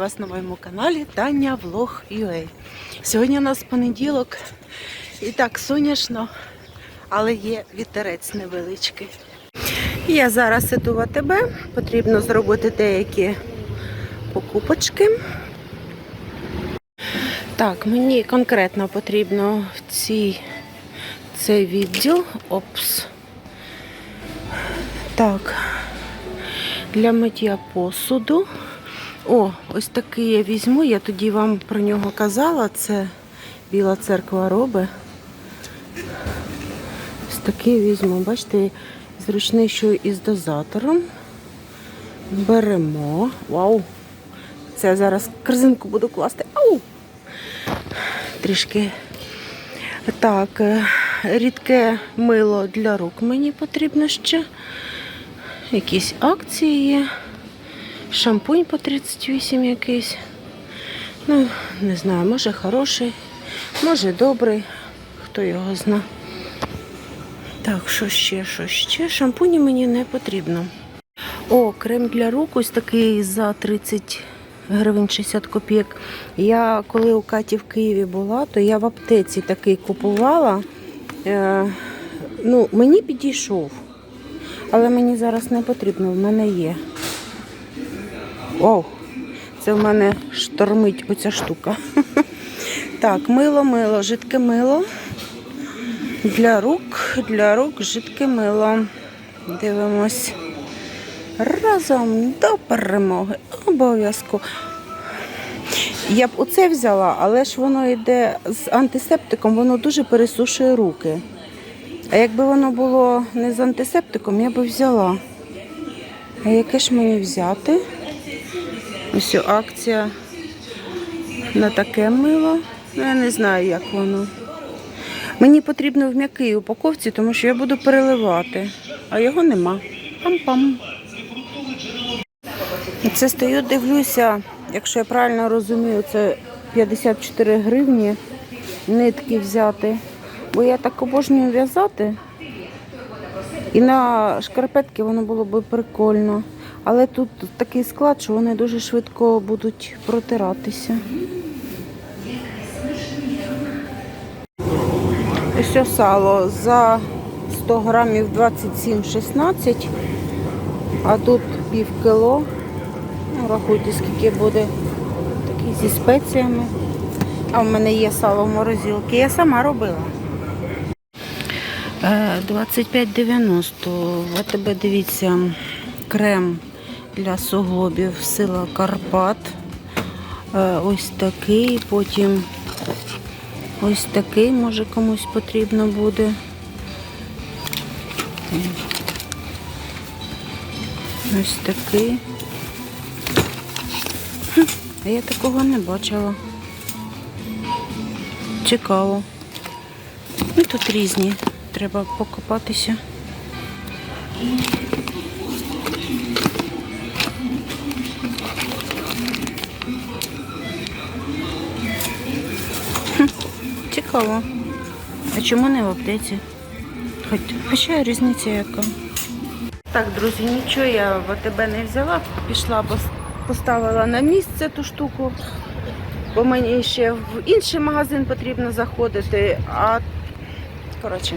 Вітаю вас на моєму каналі Таня Влог UA. Сьогодні у нас понеділок і так сонячно, але є вітерець невеличкий. Я зараз іду в АТБ, потрібно зробити деякі покупочки. Так, мені конкретно потрібно в цій цей відділ. Опс. Так, для миття посуду. О, ось такий я візьму. Я тоді вам про нього казала. Це Біла церква роби. Ось такий візьму. Бачите, зручний, що із дозатором. Беремо. Вау! Це я зараз корзинку буду класти. Ау! Трішки. Так, е, рідке мило для рук мені потрібно ще. Якісь акції є. Шампунь по 38 якийсь. Ну, не знаю, може хороший, може добрий, хто його зна. Так, що ще, що ще? Шампуні мені не потрібно. О, крем для рук ось такий за 30 гривень 60 копійок. Я коли у Каті в Києві була, то я в аптеці такий купувала. Е, ну, мені підійшов. Але мені зараз не потрібно, в мене є. Оу, це в мене штормить оця штука. Так, мило, мило, жидке мило. Для рук, для рук жидке мило. Дивимось. Разом до перемоги. Обов'язково. Я б оце взяла, але ж воно йде з антисептиком, воно дуже пересушує руки. А якби воно було не з антисептиком, я би взяла. А яке ж мені взяти? Ось акція на таке мило. Ну, я не знаю, як воно. Мені потрібно в м'якій упаковці, тому що я буду переливати, а його нема. Пам-пам. Це стою, дивлюся, якщо я правильно розумію, це 54 гривні нитки взяти. Бо я так обожнюю в'язати. І на шкарпетки воно було б прикольно. Але тут такий склад, що вони дуже швидко будуть протиратися. Ось сало за 100 грамів 27,16, а тут пів кіло. Ну, рахуйте, скільки буде такий зі спеціями. А в мене є сало в морозилці. Я сама робила. Е, 25,90. В АТБ дивіться крем для суглобів сила Карпат. Е, Ось такий, потім ось такий, може комусь потрібно буде. Ось такий. Я такого не бачила. Цікаво. Ну, тут різні. Треба покопатися. Цікаво. А чому не в аптеці? Хоч, хоча різниця яка. Так, друзі, нічого я в АТБ не взяла. Пішла, поставила на місце ту штуку, бо мені ще в інший магазин потрібно заходити, а коротше,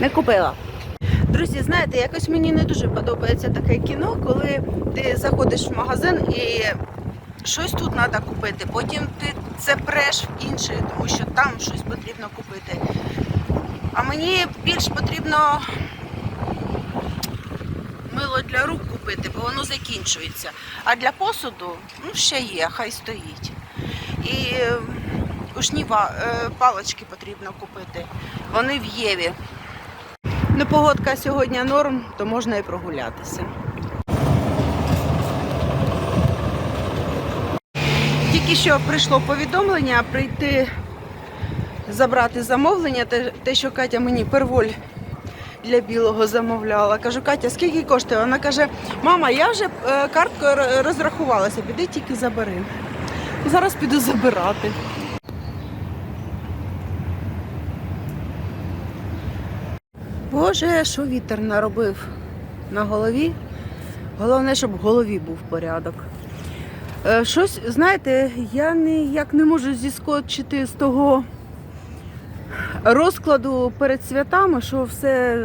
не купила. Друзі, знаєте, якось мені не дуже подобається таке кіно, коли ти заходиш в магазин і щось тут треба купити. Потім ти це преш в інший, тому що там щось потрібно купити. А мені більш потрібно мило для рук купити, бо воно закінчується. А для посуду ну, ще є, хай стоїть. І е, ушні е, потрібно купити. Вони в Єві. Ну, погодка сьогодні норм, то можна і прогулятися. Тільки що прийшло повідомлення прийти забрати замовлення, те, що Катя мені перволь для білого замовляла. Кажу, Катя, скільки коштує? Вона каже, мама, я вже е, карткою розрахувалася, піди тільки забери. Зараз піду забирати. Боже, що вітер наробив на голові. Головне, щоб в голові був порядок. Е, Щось, знаєте, я ніяк не можу зіскочити з того розкладу перед святами, що все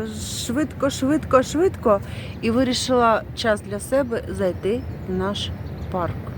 швидко, швидко, швидко. І вирішила час для себе зайти в наш парк.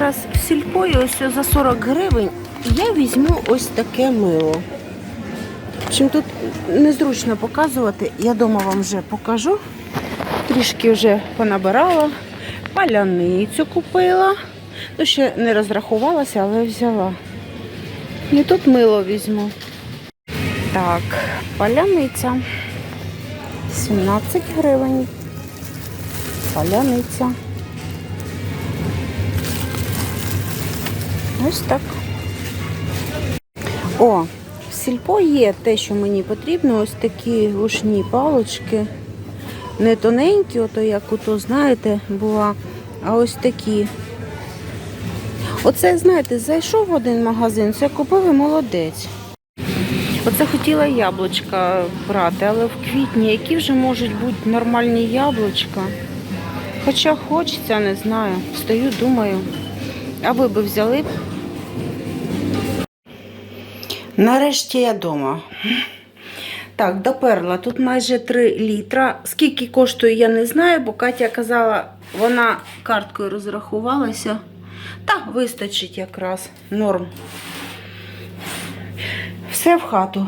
Зараз в сільпо і ось за 40 гривень я візьму ось таке мило. Чим тут незручно показувати, я дома вам вже покажу. Трішки вже понабирала, паляницю купила. Ну, ще не розрахувалася, але взяла. І тут мило візьму. Так, паляниця. 17 гривень. Паляниця. Ось так. О, в сільпо є те, що мені потрібно. Ось такі гушні палочки. Не тоненькі, ото як ото, знаєте, була, а ось такі. Оце, знаєте, зайшов в один магазин, це купив і молодець. Оце хотіла яблучка брати, але в квітні які вже можуть бути нормальні яблучка. Хоча хочеться, не знаю. Стою, думаю. А ви би взяли? Нарешті я вдома. Так, доперла. Тут майже 3 літра. Скільки коштує, я не знаю, бо Катя казала, вона карткою розрахувалася. Та, вистачить якраз. Норм. Все в хату.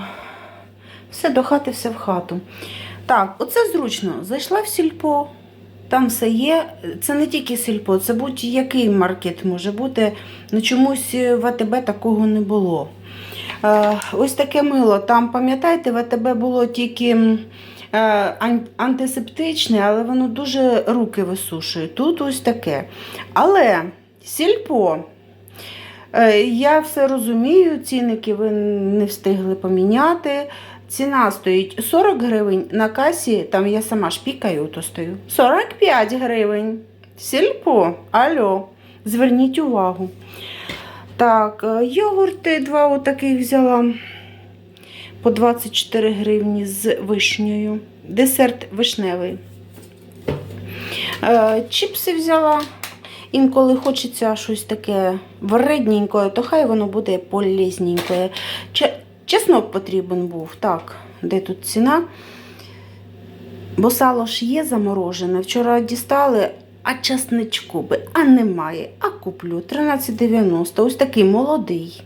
Все до хати, все в хату. Так, оце зручно. Зайшла в сільпо. Там все є. Це не тільки сільпо, це будь-який маркет може бути. Ну чомусь в АТБ такого не було. Е, ось таке мило. Там, пам'ятаєте, в АТБ було тільки е, ан- антисептичне, але воно дуже руки висушує. Тут ось таке. Але сільпо. Е, Я все розумію, цінники ви не встигли поміняти. Ціна стоїть 40 гривень на касі, там я сама ж пікаю, то стою. 45 гривень. Сільпо, альо, зверніть увагу. Так, е, йогурти два отаких взяла по 24 гривні з вишнею. Десерт вишневий. Е, Чіпси взяла. Інколи хочеться щось таке вредненьке, то хай воно буде полезненьке. Чеснок потрібен був. Так, де тут ціна? Бо сало ж є заморожене. Вчора дістали, а часничку би, а немає. А куплю 13,90. Ось такий молодий.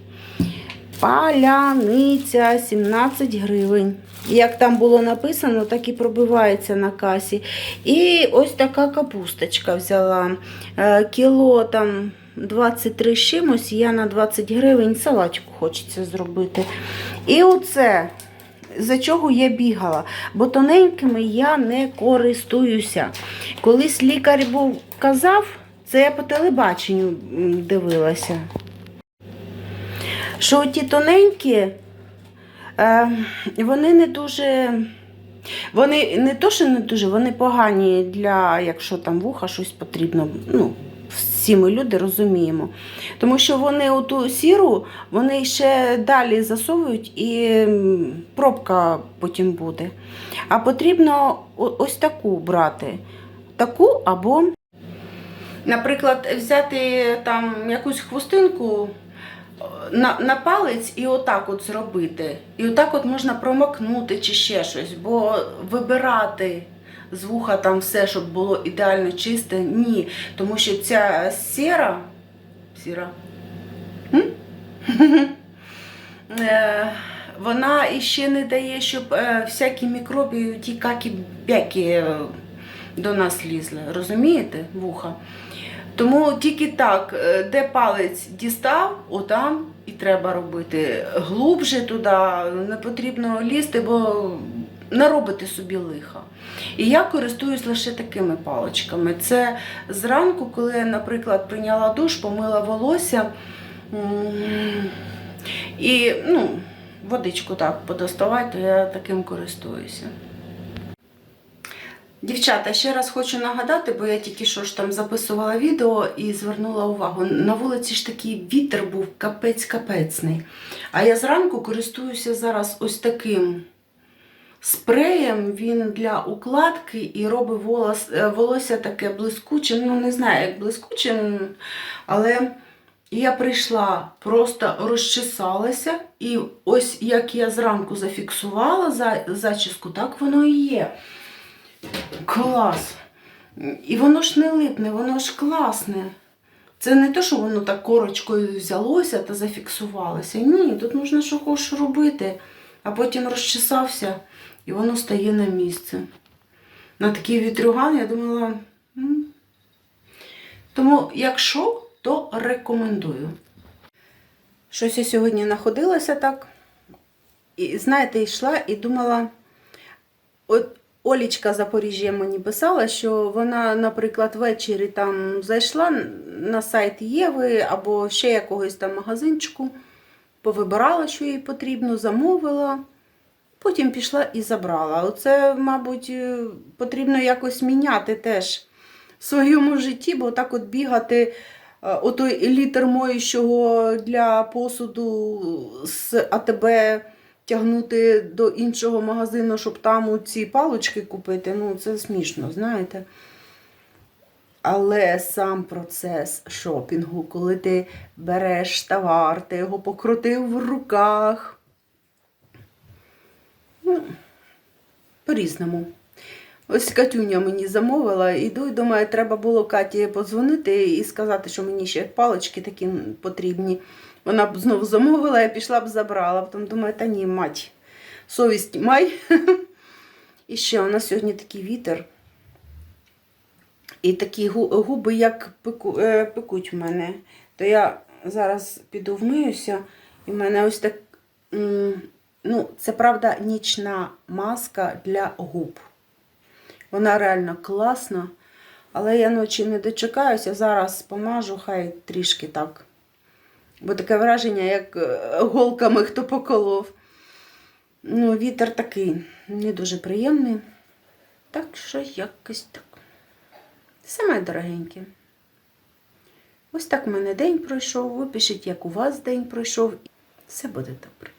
Паляниця 17 гривень. Як там було написано, так і пробивається на касі. І ось така капусточка взяла. Е, Кіло там 23 чимось, я на 20 гривень салатику хочеться зробити. І оце, за чого я бігала, бо тоненькими я не користуюся. Колись лікар був казав, це я по телебаченню дивилася. Що ті тоненькі, е, вони не дуже. Вони не то, що не дуже, вони погані для, якщо там вуха щось потрібно. Ну, всі ми люди розуміємо. Тому що вони оту сіру, вони ще далі засовують і пробка потім буде. А потрібно ось таку брати. Таку або Наприклад, взяти там якусь хвостинку на, на палець і отак от зробити. І отак от можна промокнути чи ще щось, бо вибирати з вуха там все, щоб було ідеально чисте, ні. Тому що ця сіра, сіра. Е, вона іще не дає, щоб е, всякі мікроби, ті какі-бякі е, до нас лізли. Розумієте, вуха? Тому тільки так, де палець дістав, отам і треба робити. Глубже туди не потрібно лізти, бо наробити собі лиха. І я користуюсь лише такими паличками. Це зранку, коли я, наприклад, прийняла душ, помила волосся. І ну, водичку так подоставати, то я таким користуюся. Дівчата, ще раз хочу нагадати, бо я тільки що ж там записувала відео і звернула увагу. На вулиці ж такий вітер був капець-капецний. А я зранку користуюся зараз ось таким спреєм. Він для укладки і робить волос, е, волосся таке блискучим. Ну, не знаю, як блискучим, але я прийшла, просто розчесалася, і ось як я зранку зафіксувала за- зачіску, так воно і є. Клас. І воно ж не липне, воно ж класне. Це не те, що воно так корочкою взялося та зафіксувалося. Ні, тут можна що хочеш робити, а потім розчесався і воно стає на місце. На такий вітрюган я думала. Тому, якщо, то рекомендую. Щось я сьогодні знаходилася так. І знаєте, йшла і думала, от Олічка Запоріжжя мені писала, що вона, наприклад, ввечері там зайшла на сайт Єви або ще якогось там магазинчику, повибирала, що їй потрібно, замовила, потім пішла і забрала. Оце, мабуть, е, потрібно якось міняти теж в своєму житті, бо так от бігати. е, Отой літр моющого для посуду з АТБ тягнути до іншого магазину, щоб там ці палочки купити, ну це смішно, знаєте. Але сам процес шопінгу, коли ти береш товар, ти його покрутив в руках. Ну, по-різному. Ось Катюня мені замовила, іду і думаю, треба було Каті подзвонити і сказати, що мені ще палички такі потрібні. Вона б знову замовила, я пішла б забрала. Потім думаю, та ні, мать, совість май. І ще у нас сьогодні такий вітер. І такі губи, як пеку, е, пекуть в мене. То я зараз піду вмиюся, і в мене ось так. Ну, це правда нічна маска для губ. Вона реально класна. Але я ночі не дочекаюся, зараз помажу, хай трішки так. Бо таке враження, як е, голками хто поколов. Ну, вітер такий не дуже приємний. Так що якось так. Моє дорогеньке. Ось так у мене день пройшов. Ви пишіть, як у вас день пройшов. Все буде добре.